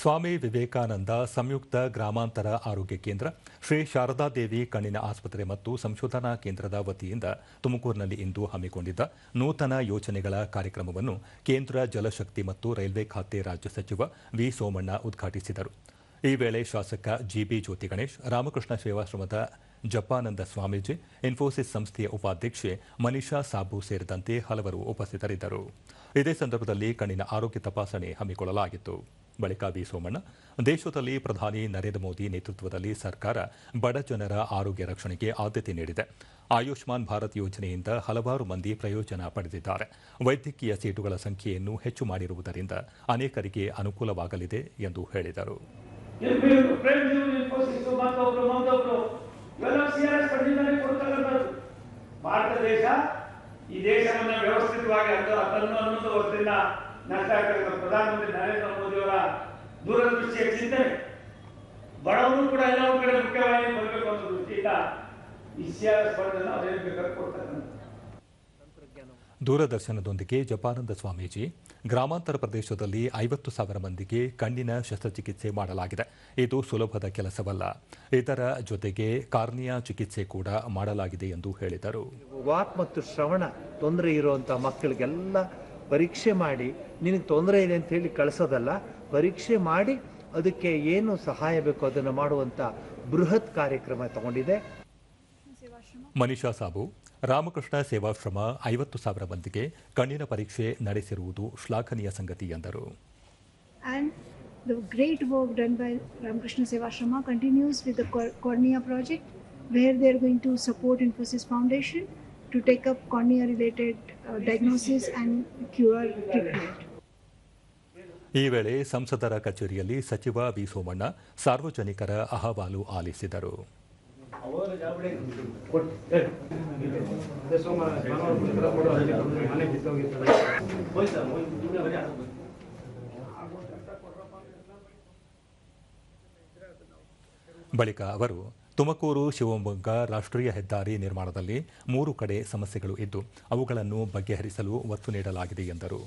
ಸ್ವಾಮಿ ವಿವೇಕಾನಂದ ಸಂಯುಕ್ತ ಗ್ರಾಮಾಂತರ ಆರೋಗ್ಯ ಕೇಂದ್ರ, ಶ್ರೀ ಶಾರದಾದೇವಿ ಕಣ್ಣಿನ ಆಸ್ಪತ್ರೆ ಮತ್ತು ಸಂಶೋಧನಾ ಕೇಂದ್ರದ ವತಿಯಿಂದ ತುಮಕೂರಿನಲ್ಲಿ ಇಂದು ಹಮ್ಮಿಕೊಂಡಿದ್ದ ನೂತನ ಯೋಜನೆಗಳ ಕಾರ್ಯಕ್ರಮವನ್ನು ಕೇಂದ್ರ ಜಲಶಕ್ತಿ ಮತ್ತು ರೈಲ್ವೆ ಖಾತೆ ರಾಜ್ಯ ಸಚಿವ ವಿ ಸೋಮಣ್ಣ ಉದ್ಘಾಟಿಸಿದರು. ಈ ವೇಳೆ ಶಾಸಕ ಜಿಬಿ ಜ್ಯೋತಿ ಗಣೇಶ್, ರಾಮಕೃಷ್ಣ ಸೇವಾಶ್ರಮದ ಜಪಾನಂದ ಸ್ವಾಮೀಜಿ, ಇನ್ಫೋಸಿಸ್ ಸಂಸ್ಥೆಯ ಉಪಾಧ್ಯಕ್ಷೆ ಮನಿಷಾ ಸಾಬು ಸೇರಿದಂತೆ ಹಲವರು ಉಪಸ್ಥಿತರಿದ್ದರು. ಇದೇ ಸಂದರ್ಭದಲ್ಲಿ ಕಣ್ಣಿನ ಆರೋಗ್ಯ ತಪಾಸಣೆ ಹಮ್ಮಿಕೊಳ್ಳಲಾಗಿತ್ತು. ಬಳಿಕ ವಿ ಸೋಮಣ್ಣ, ದೇಶದಲ್ಲಿ ಪ್ರಧಾನಿ ನರೇಂದ್ರ ಮೋದಿ ನೇತೃತ್ವದಲ್ಲಿ ಸರ್ಕಾರ ಬಡ ಜನರ ಆರೋಗ್ಯ ರಕ್ಷಣೆಗೆ ಆದ್ಯತೆ ನೀಡಿದೆ. ಆಯುಷ್ಮಾನ್ ಭಾರತ್ ಯೋಜನೆಯಿಂದ ಹಲವಾರು ಮಂದಿ ಪ್ರಯೋಜನ ಪಡೆದಿದ್ದಾರೆ. ವೈದ್ಯಕೀಯ ಸೀಟುಗಳ ಸಂಖ್ಯೆಯನ್ನು ಹೆಚ್ಚು ಮಾಡಿರುವುದರಿಂದ ಅನೇಕರಿಗೆ ಅನುಕೂಲವಾಗಲಿದೆ ಎಂದು ಹೇಳಿದರು. ಇರ್ಬೇಕು ಪ್ರೇಮ್ ಇನ್ಫೋಸಿಸ್ ಮತ್ತೊಬ್ರು ಮತ್ತೊಬ್ರು ಇವೆಲ್ಲ ಸಿ ಆರ್ ಎಸ್ ಫಂಡಿಂದಲೇ ಕೊಡ್ತಕ್ಕಂಥದ್ದು ಭಾರತ ದೇಶ ಈ ದೇಶವನ್ನು ವ್ಯವಸ್ಥಿತವಾಗಿ ಹತ್ತು ಹತ್ತನ್ನು ಹನ್ನೊಂದು ವರ್ಷದಿಂದ ನಷ್ಟ ಆಗ್ತಕ್ಕಂಥ ಪ್ರಧಾನಮಂತ್ರಿ ನರೇಂದ್ರ ಮೋದಿಯವರ ದೂರದೃಷ್ಟಿಯ ಚಿಂತನೆ ಬಡವರು ಕೂಡ ಎಲ್ಲ ಕಡೆ ಮುಖ್ಯವಾಗಿ ಬರಬೇಕು ಅನ್ನೋ ದೃಷ್ಟಿಯಿಂದ ಈ ಸಿ ಆರ್ ಎಸ್ ಫಂಡ್ ಅನ್ನು ದೂರದರ್ಶನದೊಂದಿಗೆ ಜಪಾನಂದ ಸ್ವಾಮೀಜಿ, ಗ್ರಾಮಾಂತರ ಪ್ರದೇಶದಲ್ಲಿ ಐವತ್ತು ಸಾವಿರ ಮಂದಿಗೆ ಕಣ್ಣಿನ ಶಸ್ತ್ರಚಿಕಿತ್ಸೆ ಮಾಡಲಾಗಿದೆ. ಇದು ಸುಲಭದ ಕೆಲಸವಲ್ಲ. ಇದರ ಜೊತೆಗೆ ಕಾರ್ನಿಯಾ ಚಿಕಿತ್ಸೆ ಕೂಡ ಮಾಡಲಾಗಿದೆ ಎಂದು ಹೇಳಿದರು. ವಾಕ್ ಮತ್ತು ಶ್ರವಣ ತೊಂದರೆ ಇರುವಂಥ ಮಕ್ಕಳಿಗೆಲ್ಲ ಪರೀಕ್ಷೆ ಮಾಡಿ, ನಿನಗೆ ತೊಂದರೆ ಇದೆ ಅಂತ ಹೇಳಿ ಕಳಿಸೋದಲ್ಲ, ಪರೀಕ್ಷೆ ಮಾಡಿ ಅದಕ್ಕೆ ಏನು ಸಹಾಯ ಬೇಕು ಅದನ್ನು ಮಾಡುವಂಥ ಬೃಹತ್ ಕಾರ್ಯಕ್ರಮ ತಗೊಂಡಿದೆ. ಮನಿಷಾ ಸಾಬು ರಾಮಕೃಷ್ಣ ಸೇವಾಶ್ರಮ ಐವತ್ತು ಸಾವಿರ ಮಂದಿಗೆ ಕಣ್ಣಿನ ಪರೀಕ್ಷೆ ನಡೆಸಿರುವುದು ಶ್ಲಾಘನೀಯ ಸಂಗತಿ ಎಂದರು the great work done by Ramakrishna Sevashrama continues with the Cor- Cornea project, where they are going to support Infosys Foundation to take up cornea-related uh, diagnosis and cure treatment. ಈ ವೇಳೆ ಸಂಸದರ ಕಚೇರಿಯಲ್ಲಿ ಸಚಿವ ಬಿ ಸೋಮಣ್ಣ ಸಾರ್ವಜನಿಕರ ಅಹವಾಲು ಆಲಿಸಿದರು ಬಳಿಕ ಅವರು ತುಮಕೂರು ಶಿವಮೊಗ್ಗ ರಾಷ್ಟ್ರೀಯ ಹೆದ್ದಾರಿ ನಿರ್ಮಾಣದಲ್ಲಿ ಮೂರು ಕಡೆ ಸಮಸ್ಯೆಗಳು ಇದ್ದು ಅವುಗಳನ್ನು ಬಗೆಹರಿಸಲು ಒತ್ತು ನೀಡಲಾಗಿದೆ ಎಂದರು.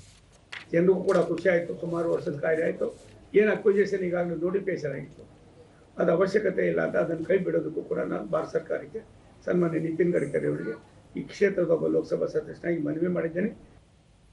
ಎಲ್ಲರೂ ಕೂಡ ಖುಷಿ ಆಯಿತು. ಸುಮಾರು ವರ್ಷದ ಕಾರ್ಯ ಆಯಿತು. ಏನು ಅಕ್ವಿಜೇಷನ್ ಈಗಾಗಲೇ ನೋಟಿಫಿಕೇಶನ್ ಆಗಿತ್ತು. ಅದು ಅವಶ್ಯಕತೆ ಇಲ್ಲ ಅಂತ ಅದನ್ನು ಕೈ ಬಿಡೋದಕ್ಕೂ ಕೂಡ ನಾನು ಭಾರತ ಸರ್ಕಾರಕ್ಕೆ ಸನ್ಮಾನ್ಯ ನಿತಿನ್ ಗಡ್ಕರಿ ಅವರಿಗೆ ಈ ಕ್ಷೇತ್ರದ ಒಬ್ಬ ಲೋಕಸಭಾ ಸದಸ್ಯನಾಗಿ ಮನವಿ ಮಾಡಿದ್ದೇನೆ.